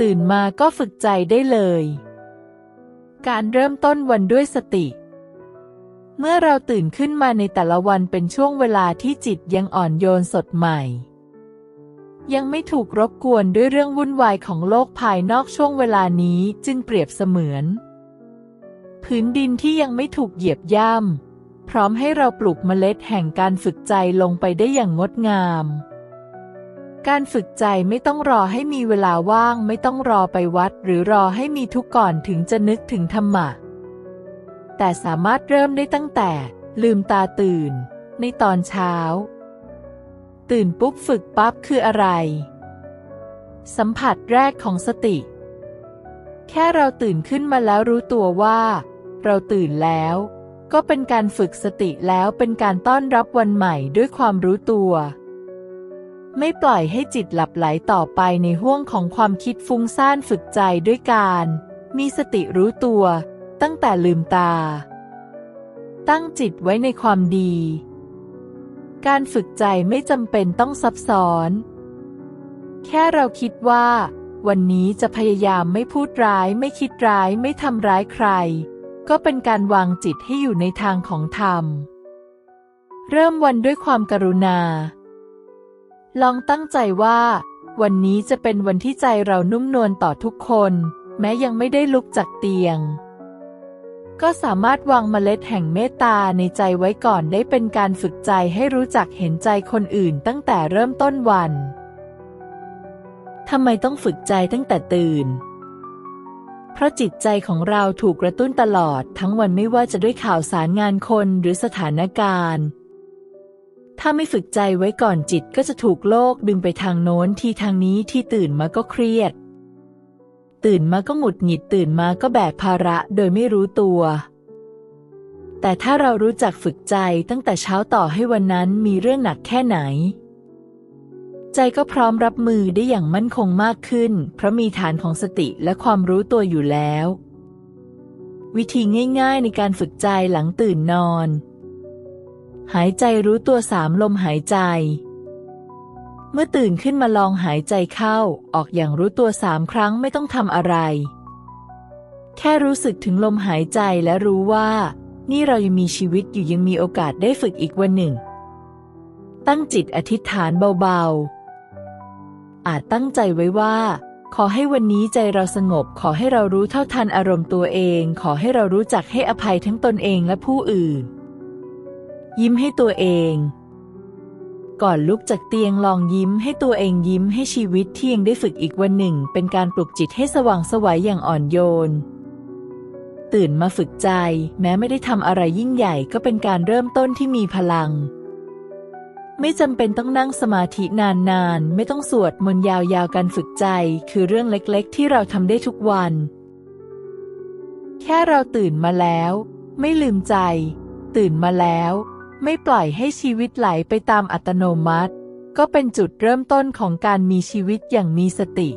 ตื่นมาก็ฝึกใจได้เลย การเริ่มต้นวันด้วยสติ เมื่อเราตื่นขึ้นมาในแต่ละวันเป็นช่วงเวลาที่จิตยังอ่อนโยนสดใหม่ ยังไม่ถูกรบกวนด้วยเรื่องวุ่นวายของโลกภายนอกช่วงเวลานี้จึงเปรียบเสมือน พื้นดินที่ยังไม่ถูกเหยียบย่ำพร้อมให้เราปลูกเมล็ดแห่งการฝึกใจลงไปได้อย่างงดงาม การฝึกใจไม่ต้องรอให้มีเวลาว่างไม่ต้องรอไปวัด หรือรอให้มีทุกข์ก่อนถึงจะนึกถึงธรรมะ แต่สามารถเริ่มได้ตั้งแต่ ลืมตาตื่น ในตอนเช้า ตื่นปุ๊บฝึกปั๊บคืออะไร สัมผัสแรกของสติ แค่เราตื่นขึ้นมาแล้วรู้ตัวว่า เราตื่นแล้ว ก็เป็นการฝึกสติแล้วเป็นการต้อนรับวันใหม่ด้วยความรู้ตัว ไม่ปล่อยให้จิตหลับไหลต่อไปในห้วงของความคิดฟุ้งซ่านฝึกใจด้วยการ มีสติรู้ตัว ตั้งแต่ลืมตา ตั้งจิตไว้ในความดี การฝึกใจไม่จำเป็นต้องซับซ้อน แค่เราคิดว่า วันนี้จะพยายามไม่พูดร้าย ไม่คิดร้ายไม่ทำร้ายใคร ก็เป็นการวางจิตให้อยู่ในทางของธรรม เริ่มวันด้วยความกรุณา ลองตั้งใจว่า วันนี้จะเป็นวันที่ใจเรานุ่มนวลต่อทุกคน แม้ยังไม่ได้ลุกจากเตียง ก็สามารถวางเมล็ดแห่งเมตตาในใจไว้ก่อนได้เป็นการฝึกใจให้รู้จักเห็นใจคนอื่นตั้งแต่เริ่มต้นวันทำไมต้องฝึกใจตั้งแต่ตื่น เพราะจิตใจของเราถูกกระตุ้นตลอดทั้งวันไม่ว่าจะด้วยข่าวสารงานคนหรือสถานการณ์ ถ้าไม่ฝึกใจไว้ก่อนจิตก็จะถูกโลกดึงไปทางโน้นที่ทางนี้ที่ตื่นมาก็เครียด ตื่นมาก็หงุดหงิดตื่นมาก็แบกภาระโดยไม่รู้ตัว แต่ถ้าเรารู้จักฝึกใจตั้งแต่เช้าต่อให้วันนั้นมีเรื่องหนักแค่ไหน ใจก็พร้อมรับมือได้อย่างมั่นคงมากขึ้น เพราะมีฐานของสติและความรู้ตัวอยู่แล้ว วิธีง่าย ๆ ในการฝึกใจหลังตื่นนอน หายใจรู้ตัวสามลมหายใจ เมื่อตื่นขึ้นมาลองหายใจเข้าออกอย่างรู้ตัวสามครั้งไม่ต้องทำอะไร แค่รู้สึกถึงลมหายใจและรู้ว่า นี่เรายังมีชีวิตอยู่ยังมีโอกาสได้ฝึกอีกวันหนึ่ง ตั้งจิตอธิษฐานเบาๆ อาจตั้งใจไว้ว่า ขอให้วันนี้ใจเราสงบ ขอให้เรารู้เท่าทันอารมณ์ตัวเอง ขอให้เรารู้จักให้อภัยทั้งตนเองและผู้อื่น ยิ้มให้ตัวเอง ก่อนลุกจากเตียงลองยิ้มให้ตัวเองยิ้มให้ชีวิตที่ยังได้ฝึกอีกวันหนึ่ง เป็นการปลุกจิตให้สว่างสวัยอย่างอ่อนโยน ตื่นมาฝึกใจ แม้ไม่ได้ทำอะไรยิ่งใหญ่ก็เป็นการเริ่มต้นที่มีพลังไม่จำเป็นต้องนั่งสมาธินานๆ ไม่ต้องสวดมนต์ยาวๆ การฝึกใจ คือเรื่องเล็กๆ ที่เราทำได้ทุกวัน แค่เราตื่นมาแล้ว ไม่ลืมใจ ตื่นมาแล้ว ไม่ปล่อยให้ชีวิตไหลไปตามอัตโนมัติ ก็เป็นจุดเริ่มต้นของการมีชีวิตอย่างมีสติ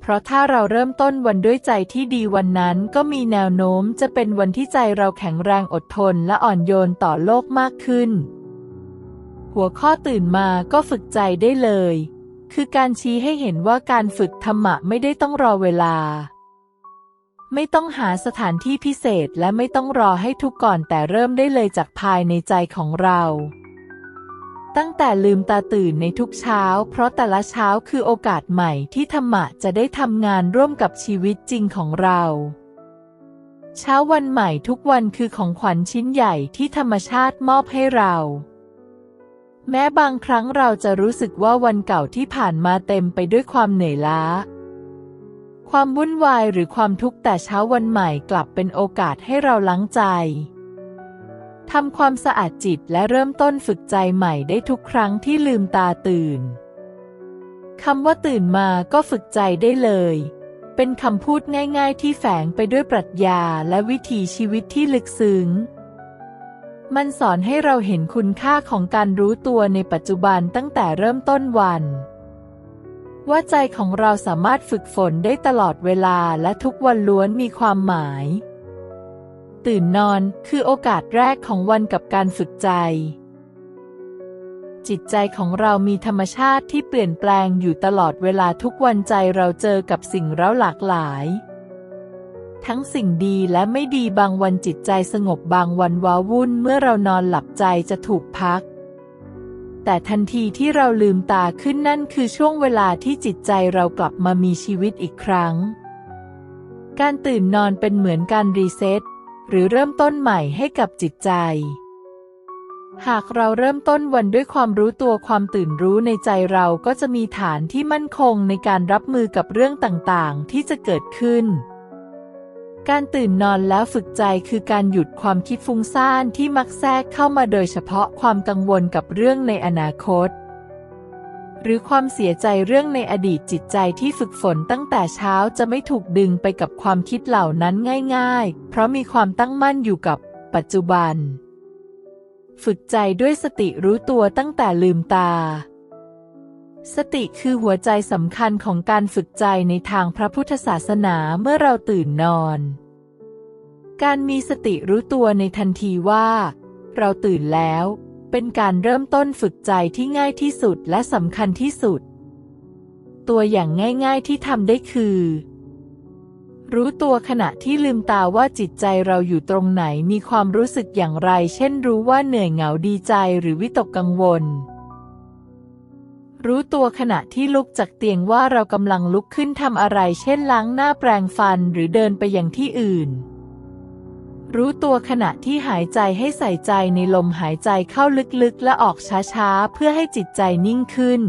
เพราะถ้าเราเริ่มต้นวันด้วยใจที่ดีวันนั้นก็มีแนวโน้มจะเป็นวันที่ใจเราแข็งแรงอดทนและอ่อนโยนต่อโลกมากขึ้น หัวข้อตื่นมาก็ฝึกใจได้เลย คือการชี้ให้เห็นว่าการฝึกธรรมะไม่ได้ต้องรอเวลา ไม่ต้องหาสถานที่พิเศษและไม่ต้องรอให้ทุกก่อนแต่เริ่มได้เลยจากภายในใจของเรา ตั้งแต่ลืมตาตื่นในทุกเช้า เพราะแต่ละเช้าคือโอกาสใหม่ที่ธรรมะจะได้ทำงานร่วมกับชีวิตจริงของเรา เช้าวันใหม่ทุกวันคือของขวัญชิ้นใหญ่ที่ธรรมชาติมอบให้เราแม้บางครั้งเราจะรู้สึกว่าวันเก่าที่ผ่านมาเต็มไปด้วยความเหนื่อยล้า ความวุ่นวายหรือความทุกข์แต่เช้าวันใหม่กลับเป็นโอกาสให้เราล้างใจทำความสะอาดจิตและเริ่มต้นฝึกใจใหม่ได้ทุกครั้งที่ลืมตาตื่นคำว่าตื่นมาก็ฝึกใจได้เลย เป็นคำพูดง่าย ๆ ที่แฝงไปด้วยปรัชญาและวิถีชีวิตที่ลึกซึ้ง มันสอนให้เราเห็นคุณค่าของการรู้ตัวในปัจจุบันตั้งแต่เริ่มต้นวัน ว่าใจของเราสามารถฝึกฝนได้ตลอดเวลาและทุกวันล้วนมีความหมาย ตื่นนอนคือโอกาสแรกของวันกับการฝึกใจ จิตใจของเรามีธรรมชาติที่เปลี่ยนแปลงอยู่ตลอดเวลาทุกวันใจเราเจอกับสิ่งเร้าหลากหลาย ทั้งสิ่งดีและไม่ดีบางวันจิตใจสงบบางวันว้าวุ่นเมื่อเรานอนหลับใจจะถูกพัก แต่ทันทีที่เราลืมตาขึ้นนั่นคือช่วงเวลาที่จิตใจเรากลับมามีชีวิตอีกครั้ง การตื่นนอนเป็นเหมือนการรีเซ็ตหรือเริ่มต้นใหม่ให้กับจิตใจ หากเราเริ่มต้นวันด้วยความรู้ตัวความตื่นรู้ในใจเราก็จะมีฐานที่มั่นคงในการรับมือกับเรื่องต่างๆ ที่จะเกิดขึ้น การตื่นนอนแล้วฝึกใจคือการหยุดความคิดฟุ้งซ่านที่มักแทรกเข้ามาโดยเฉพาะความกังวลกับเรื่องในอนาคต หรือความเสียใจเรื่องในอดีตจิตใจที่ฝึกฝนตั้งแต่เช้าจะไม่ถูกดึงไปกับความคิดเหล่านั้นง่าย ๆ เพราะมีความตั้งมั่นอยู่กับปัจจุบัน ฝึกใจด้วยสติรู้ตัวตั้งแต่ลืมตา สติคือหัวใจสำคัญของการฝึกใจในทางพระพุทธศาสนาเมื่อเราตื่นนอน การมีสติรู้ตัวในทันทีว่า เราตื่นแล้ว เป็นการเริ่มต้นฝึกใจที่ง่ายที่สุดและสำคัญที่สุด ตัวอย่างง่ายๆที่ทำได้คือ รู้ตัวขณะที่ลืมตาว่าจิตใจเราอยู่ตรงไหนมีความรู้สึกอย่างไร เช่นรู้ว่าเหนื่อยเหงาดีใจหรือวิตกกังวล รู้ตัวขณะที่ลุกจากเตียงว่าเรากำลังลุกขึ้นทำอะไร เช่นล้างหน้าแปรงฟันหรือเดินไปอยังที่อื่น รู้ตัวขณะที่หายใจให้ใส่ใจในลมหายใจเข้าลึกๆ และออกช้าๆ เพื่อให้จิตใจนิ่งขึ้น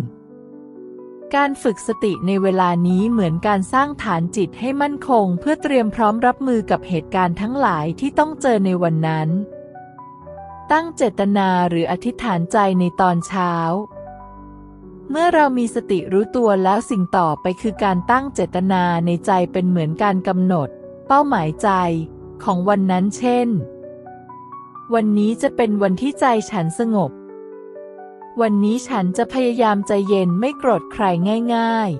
การฝึกสติในเวลานี้เหมือนการสร้างฐานจิตให้มั่นคง เพื่อเตรียมพร้อมรับมือกับเหตุการณ์ทั้งหลายที่ต้องเจอในวันนั้น ตั้งเจตนาหรืออธิษฐานใจในตอนเช้า เมื่อเรามีสติรู้ตัวแล้วสิ่งต่อไปคือการตั้งเจตนาในใจเป็นเหมือนการกำหนด เป้าหมายใจ ของวันนั้นเช่น วันนี้จะเป็นวันที่ใจฉันสงบ วันนี้ฉันจะพยายามใจเย็นไม่โกรธใครง่าย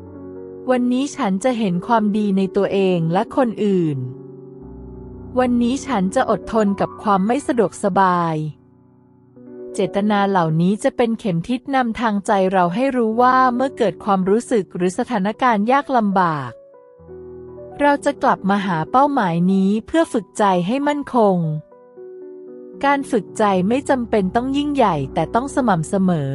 ๆ วันนี้ฉันจะเห็นความดีในตัวเองและคนอื่น วันนี้ฉันจะอดทนกับความไม่สะดวกสบาย เจตนาเหล่านี้จะเป็นเข็มทิศนำทางใจเราให้รู้ว่าเมื่อเกิดความรู้สึกหรือสถานการณ์ยากลำบาก เราจะกลับมาหาเป้าหมายนี้เพื่อฝึกใจให้มั่นคง การฝึกใจไม่จำเป็นต้องยิ่งใหญ่แต่ต้องสม่ำเสมอ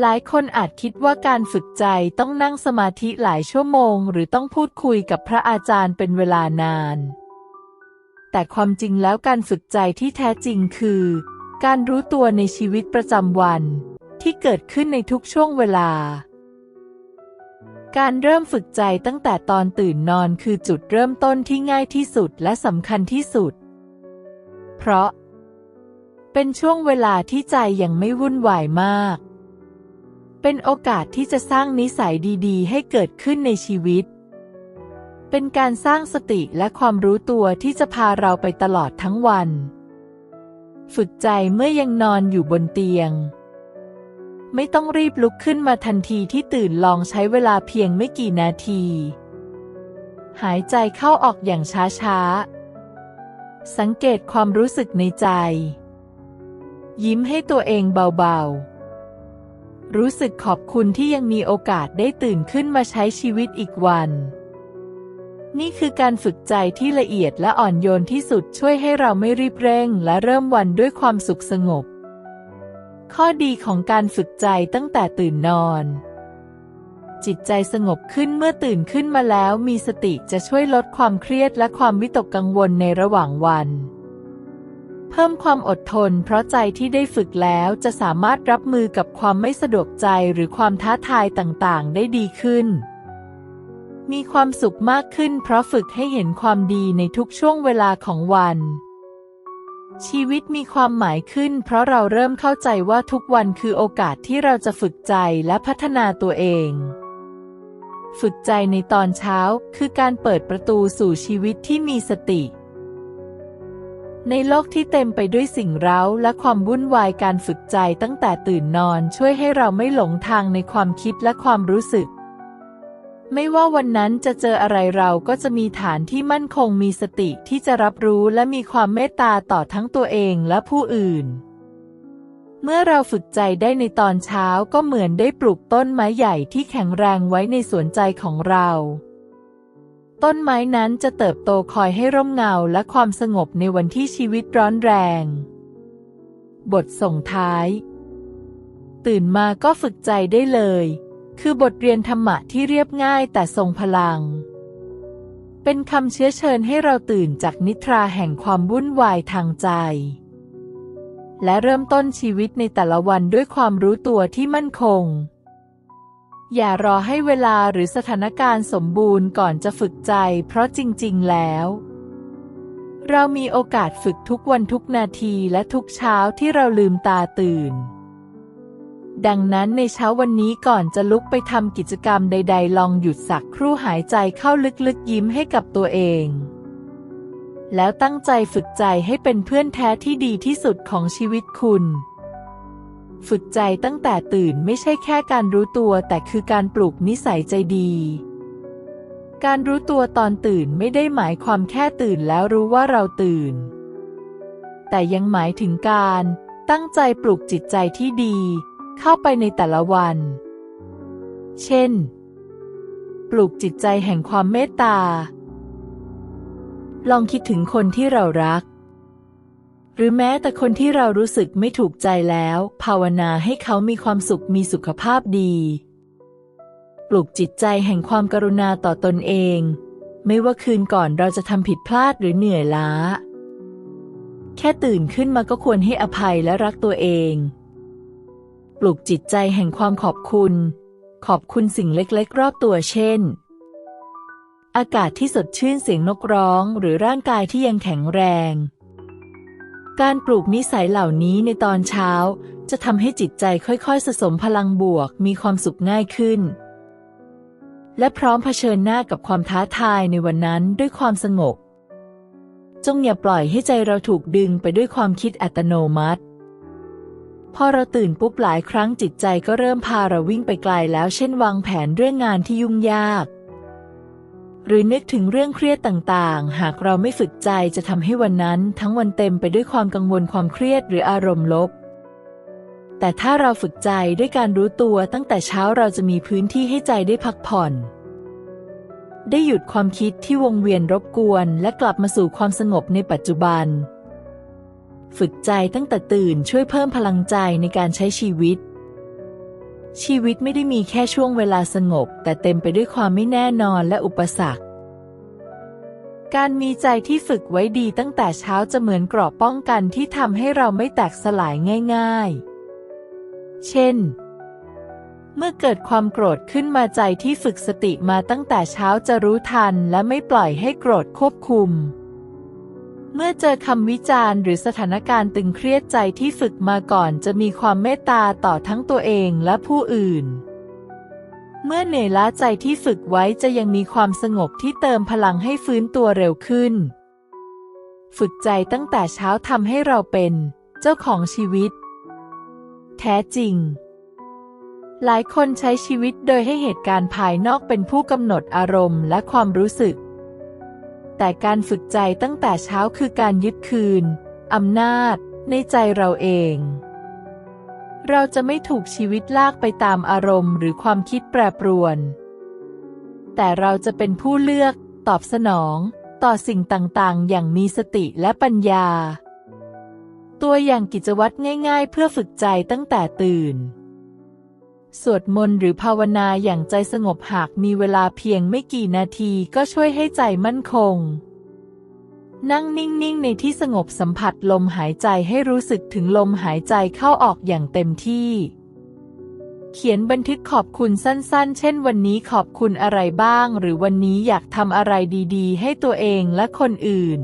หลายคนอาจคิดว่าการฝึกใจต้องนั่งสมาธิหลายชั่วโมง หรือต้องพูดคุยกับพระอาจารย์เป็นเวลานาน แต่ความจริงแล้วการฝึกใจที่แท้จริงคือ การรู้ตัวในชีวิตประจำวันที่เกิดขึ้นในทุกช่วงเวลา การเริ่มฝึกใจตั้งแต่ตอนตื่นนอนคือจุดเริ่มต้นที่ง่ายที่สุดและสำคัญที่สุด เพราะ เป็นช่วงเวลาที่ใจยังไม่วุ่นวายมาก เป็นโอกาสที่จะสร้างนิสัยดีๆ ให้เกิดขึ้นในชีวิต เป็นการสร้างสติและความรู้ตัวที่จะพาเราไปตลอดทั้งวัน ฝึกใจเมื่อยังนอนอยู่บนเตียง ไม่ต้องรีบลุกขึ้นมาทันทีที่ตื่นลองใช้เวลาเพียงไม่กี่นาที หายใจเข้าออกอย่างช้าๆ สังเกตความรู้สึกในใจ ยิ้มให้ตัวเองเบาๆ รู้สึกขอบคุณที่ยังมีโอกาสได้ตื่นขึ้นมาใช้ชีวิตอีกวัน นี่คือการฝึกใจที่ละเอียดและอ่อนโยนที่สุดช่วยให้เราไม่รีบเร่ง และเริ่มวันด้วยความสุขสงบ ข้อดีของการฝึกใจตั้งแต่ตื่นนอน จิตใจสงบขึ้นเมื่อตื่นขึ้นมาแล้ว มีสติจะช่วยลดความเครียดและความวิตกกังวลในระหว่างวัน เพิ่มความอดทน เพราะใจที่ได้ฝึกแล้วจะสามารถรับมือกับความไม่สะดวกใจหรือความท้าทายต่างๆ ได้ดีขึ้น มีความสุขมากขึ้นเพราะฝึกให้เห็นความดีในทุกช่วงเวลาของวัน ชีวิตมีความหมายขึ้น เพราะเราเริ่มเข้าใจว่าทุกวันคือโอกาสที่เราจะฝึกใจและพัฒนาตัวเอง ฝึกใจในตอนเช้าคือการเปิดประตูสู่ชีวิตที่มีสติ ในโลกที่เต็มไปด้วยสิ่งเร้าและความวุ่นวายการฝึกใจตั้งแต่ตื่นนอนช่วยให้เราไม่หลงทางในความคิดและความรู้สึก ไม่ว่าวันนั้นจะเจออะไรเราก็จะมีฐานที่มั่นคงมีสติที่จะรับรู้และมีความเมตตาต่อทั้งตัวเองและผู้อื่น เมื่อเราฝึกใจได้ในตอนเช้าก็เหมือนได้ปลูกต้นไม้ใหญ่ที่แข็งแรงไว้ในสวนใจของเรา ต้นไม้นั้นจะเติบโตคอยให้ร่มเงาและความสงบในวันที่ชีวิตร้อนแรง บทส่งท้าย ตื่นมาก็ฝึกใจได้เลย คือบทเรียนธรรมะที่เรียบง่ายแต่ทรงพลัง เป็นคำเชื้อเชิญให้เราตื่นจากนิทราแห่งความวุ่นวายทางใจ และเริ่มต้นชีวิตในแต่ละวันด้วยความรู้ตัวที่มั่นคง อย่ารอให้เวลาหรือสถานการณ์สมบูรณ์ก่อนจะฝึกใจ เพราะจริง ๆ แล้วเรามีโอกาสฝึกทุกวันทุกนาทีและทุกเช้าที่เราลืมตาตื่น ดังนั้นในเช้าวันนี้ก่อนจะลุกไปทำกิจกรรมใด ๆ ลองหยุดสักครู่หายใจเข้าลึกๆยิ้มให้กับตัวเอง แล้วตั้งใจฝึกใจให้เป็นเพื่อนแท้ที่ดีที่สุดของชีวิตคุณ ฝึกใจตั้งแต่ตื่นไม่ใช่แค่การรู้ตัวแต่คือการปลูกนิสัยใจดี การรู้ตัวตอนตื่นไม่ได้หมายความแค่ตื่นแล้วรู้ว่าเราตื่น แต่ยังหมายถึงการ ตั้งใจปลูกจิตใจที่ดี เข้าไปในแต่ละวัน เช่น ปลูกจิตใจแห่งความเมตตา ลองคิดถึงคนที่เรารัก หรือแม้แต่คนที่เรารู้สึกไม่ถูกใจแล้ว ภาวนาให้เขามีความสุขมีสุขภาพดี ปลูกจิตใจแห่งความกรุณาต่อตนเอง ไม่ว่าคืนก่อนเราจะทำผิดพลาดหรือเหนื่อยล้าแค่ตื่นขึ้นมาก็ควรให้อภัยและรักตัวเอง ปลูกจิตใจแห่งความขอบคุณ ขอบคุณสิ่งเล็กๆ รอบตัวเช่น อากาศที่สดชื่นเสียงนกร้องหรือร่างกายที่ยังแข็งแรง การปลูกนิสัยเหล่านี้ในตอนเช้า จะทำให้จิตใจค่อยๆ สะสมพลังบวกมีความสุขง่ายขึ้น และพร้อมเผชิญหน้ากับความท้าทายในวันนั้นด้วยความสงบจงอย่าปล่อยให้ใจเราถูกดึงไปด้วยความคิดอัตโนมัติ พอเราตื่นปุ๊บหลายครั้งจิตใจก็เริ่มพาเราวิ่งไปไกลแล้วเช่นวางแผนเรื่องงานที่ยุ่งยาก หรือนึกถึงเรื่องเครียดต่างๆ หากเราไม่ฝึกใจจะทำให้วันนั้น ทั้งวันเต็มไปด้วยความกังวลความเครียดหรืออารมณ์ลบ แต่ถ้าเราฝึกใจด้วยการรู้ตัวตั้งแต่เช้าเราจะมีพื้นที่ให้ใจได้พักผ่อน ได้หยุดความคิดที่วงเวียนรบกวน และกลับมาสู่ความสงบในปัจจุบัน ฝึกใจตั้งแต่ตื่นช่วยเพิ่มพลังใจในการใช้ชีวิต ชีวิตไม่ได้มีแค่ช่วงเวลาสงบ แต่เต็มไปด้วยความไม่แน่นอนและอุปสรรค การมีใจที่ฝึกไว้ดีตั้งแต่เช้าจะเหมือนเกราะป้องกันที่ทำให้เราไม่แตกสลายง่าย ๆ เช่นเมื่อเกิดความโกรธขึ้นมาใจที่ฝึกสติมาตั้งแต่เช้าจะรู้ทันและไม่ปล่อยให้โกรธควบคุม เมื่อเจอคำวิจารณ์หรือสถานการณ์ตึงเครียดใจที่ฝึกมาก่อนจะมีความเมตตาต่อทั้งตัวเองและผู้อื่น เมื่อเหนื่อยล้าใจที่ฝึกไว้จะยังมีความสงบที่เติมพลังให้ฟื้นตัวเร็วขึ้น ฝึกใจตั้งแต่เช้าทำให้เราเป็น เจ้าของชีวิต แท้จริง หลายคนใช้ชีวิตโดยให้เหตุการณ์ภายนอกเป็นผู้กำหนดอารมณ์และความรู้สึก แต่การฝึกใจตั้งแต่เช้าคือการยึดคืนอำนาจ ในใจเราเอง เราจะไม่ถูกชีวิตลากไปตามอารมณ์ หรือความคิดแปรปรวน แต่เราจะเป็นผู้เลือก ตอบสนอง ต่อสิ่งต่างๆ อย่างมีสติและปัญญา ตัวอย่างกิจวัตรง่าย ๆ เพื่อฝึกใจตั้งแต่ตื่น สวดมนต์หรือภาวนาอย่างใจสงบหากมีเวลาเพียงไม่กี่นาทีก็ช่วยให้ใจมั่นคง นั่งนิ่ง ๆ ในที่สงบสัมผัสลมหายใจให้รู้สึกถึงลมหายใจเข้าออกอย่างเต็มที่ เขียนบันทึกขอบคุณสั้น ๆ เช่น วันนี้ขอบคุณอะไรบ้าง หรือวันนี้อยากทำอะไรดี ๆ ให้ตัวเองและคนอื่น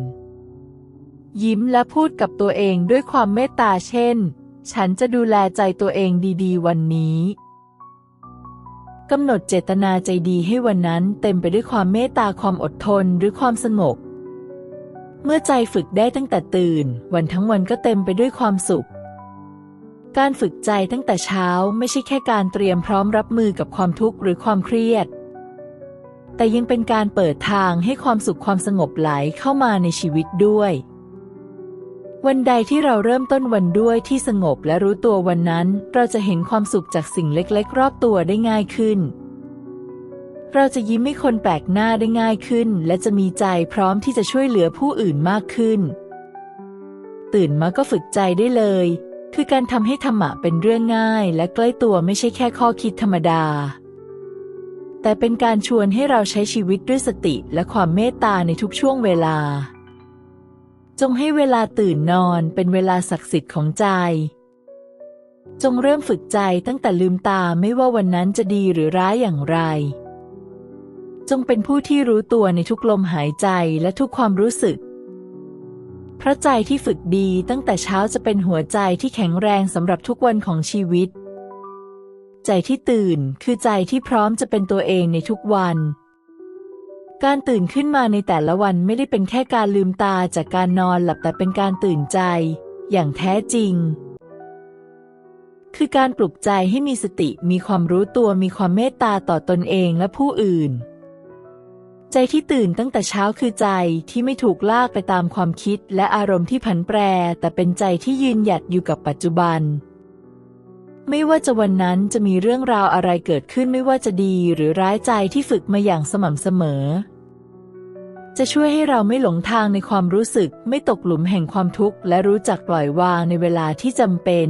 ยิ้มและพูดกับตัวเองด้วยความเมตตาเช่น ฉันจะดูแลใจตัวเองดี ๆ วันนี้ กำหนดเจตนาใจดีให้วันนั้นเต็มไปด้วยความเมตตาความอดทนหรือความสงบ เมื่อใจฝึกได้ตั้งแต่ตื่น วันทั้งวันก็เต็มไปด้วยความสุข การฝึกใจตั้งแต่เช้าไม่ใช่แค่การเตรียมพร้อมรับมือกับความทุกข์หรือความเครียด แต่ยังเป็นการเปิดทางให้ความสุขความสงบไหลเข้ามาในชีวิตด้วย วันใดที่เราเริ่มต้นวันด้วยที่สงบและรู้ตัววันนั้น เราจะเห็นความสุขจากสิ่งเล็กๆ รอบตัวได้ง่ายขึ้น เราจะยิ้มให้คนแปลกหน้าได้ง่ายขึ้น และจะมีใจพร้อมที่จะช่วยเหลือผู้อื่นมากขึ้น ตื่นมาก็ฝึกใจได้เลย คือการทำให้ธรรมะเป็นเรื่องง่าย และใกล้ตัวไม่ใช่แค่ข้อคิดธรรมดา แต่เป็นการชวนให้เราใช้ชีวิตด้วยสติและความเมตตาในทุกช่วงเวลา จงให้เวลาตื่นนอนเป็นเวลาศักดิ์สิทธิ์ของใจ จงเริ่มฝึกใจตั้งแต่ลืมตาไม่ว่าวันนั้นจะดีหรือร้ายอย่างไร จงเป็นผู้ที่รู้ตัวในทุกลมหายใจและทุกความรู้สึกเพราะใจที่ฝึกดีตั้งแต่เช้าจะเป็นหัวใจที่แข็งแรงสำหรับทุกวันของชีวิต ใจที่ตื่นคือใจที่พร้อมจะเป็นตัวเองในทุกวัน การตื่นขึ้นมาในแต่ละวันไม่ได้เป็นแค่การลืมตาจากการนอนหลับแต่เป็นการตื่นใจ อย่างแท้จริง คือการปลุกใจให้มีสติมีความรู้ตัวมีความเมตตาต่อตนเองและผู้อื่น ใจที่ตื่นตั้งแต่เช้าคือใจที่ไม่ถูกลากไปตามความคิดและอารมณ์ที่ผันแปร แต่เป็นใจที่ยืนหยัดอยู่กับปัจจุบัน ไม่ว่าจะวันนั้นจะมีเรื่องราวอะไรเกิดขึ้นไม่ว่าจะดีหรือร้ายใจที่ฝึกมาอย่างสม่ำเสมอ จะช่วยให้เราไม่หลงทางในความรู้สึก ไม่ตกหลุมแห่งความทุกข์ และรู้จักปล่อยวางในเวลาที่จำเป็น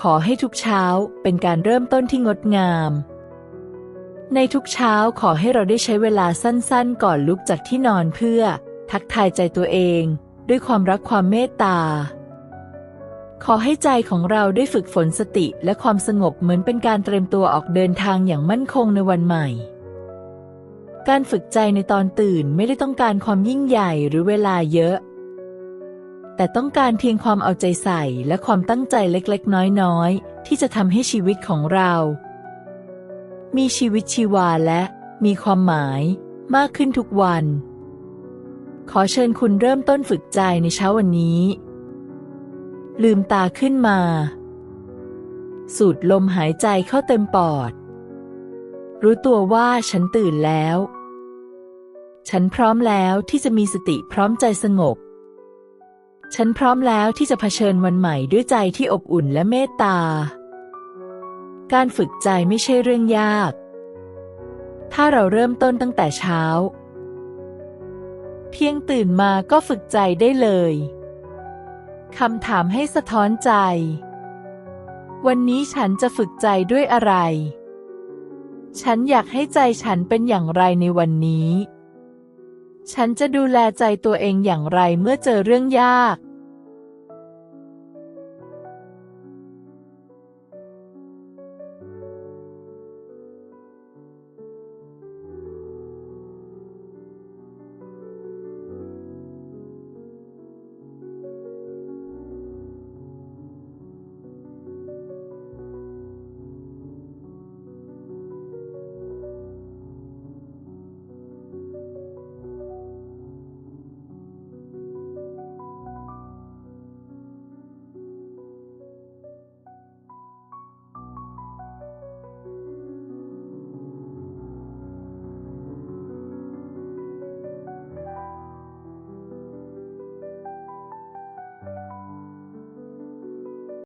ขอให้ทุกเช้าเป็นการเริ่มต้นที่งดงาม ในทุกเช้าขอให้เราได้ใช้เวลาสั้นๆ ก่อนลุกจากที่นอนเพื่อ ทักทายใจตัวเอง ด้วยความรักความเมตตา ขอให้ใจของเราได้ฝึกฝนสติและความสงบเหมือนเป็นการเตรียมตัวออกเดินทางอย่างมั่นคงในวันใหม่ การฝึกใจในตอนตื่นไม่ได้ต้องการความยิ่งใหญ่หรือเวลาเยอะ แต่ต้องการเพียงความเอาใจใส่และความตั้งใจเล็กๆ น้อยๆ ที่จะทำให้ชีวิตของเรา มีชีวิตชีวาและมีความหมายมากขึ้นทุกวัน ขอเชิญคุณเริ่มต้นฝึกใจในเช้าวันนี้ ลืมตาขึ้นมา สูดลมหายใจเข้าเต็มปอด รู้ตัวว่าฉันตื่นแล้ว ฉันพร้อมแล้วที่จะมีสติพร้อมใจสงบ ฉันพร้อมแล้วที่จะเผชิญวันใหม่ด้วยใจที่อบอุ่นและเมตตา การฝึกใจไม่ใช่เรื่องยาก ถ้าเราเริ่มต้นตั้งแต่เช้า เพียงตื่นมาก็ฝึกใจได้เลย คำถามให้สะท้อนใจ วันนี้ฉันจะฝึกใจด้วยอะไร ฉันอยากให้ใจฉันเป็นอย่างไรในวันนี้ ฉันจะดูแลใจตัวเองอย่างไรเมื่อเจอเรื่องยาก